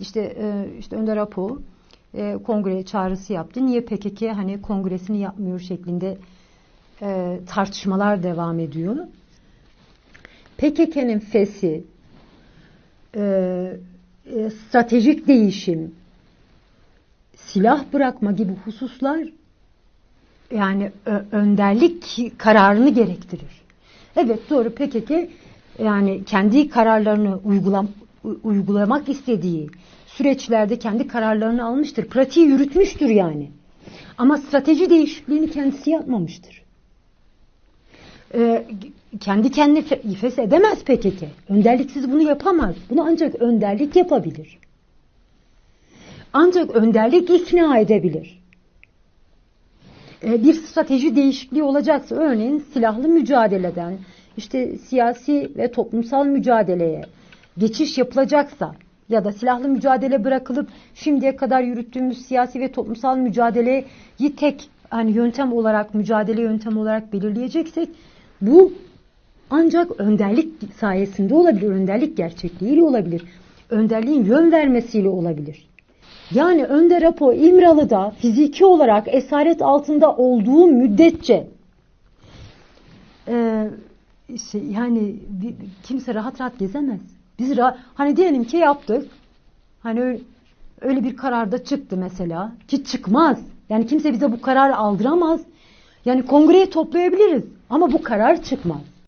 İşte e, işte Önder Apo e, kongre çağrısı yaptı. Niye PKK hani kongresini yapmıyor şeklinde e, tartışmalar devam ediyor. PKK'nın fesi stratejik değişim silah bırakma gibi hususlar yani önderlik kararını gerektirir. Evet doğru PKK yani kendi kararlarını uygulam uygulamak istediği süreçlerde kendi kararlarını almıştır. Pratiği yürütmüştür yani. Ama strateji değişikliğini kendisi yapmamıştır. Ee, kendi kendine fe- ifes edemez PKK. Önderliksiz bunu yapamaz. Bunu ancak önderlik yapabilir. Ancak önderlik ikna edebilir. Ee, bir strateji değişikliği olacaksa örneğin silahlı mücadeleden işte siyasi ve toplumsal mücadeleye geçiş yapılacaksa ya da silahlı mücadele bırakılıp şimdiye kadar yürüttüğümüz siyasi ve toplumsal mücadeleyi tek hani yöntem olarak mücadele yöntem olarak belirleyeceksek bu ancak önderlik sayesinde olabilir. Önderlik gerçekliğiyle olabilir. Önderliğin yön vermesiyle olabilir. Yani Önder Apo İmralı'da fiziki olarak esaret altında olduğu müddetçe e, şey, yani kimse rahat rahat gezemez. Biz hani diyelim ki yaptık. Hani öyle, öyle bir karar da çıktı mesela. Ki çıkmaz. Yani kimse bize bu kararı aldıramaz. Yani kongreyi toplayabiliriz ama bu karar çıkmaz.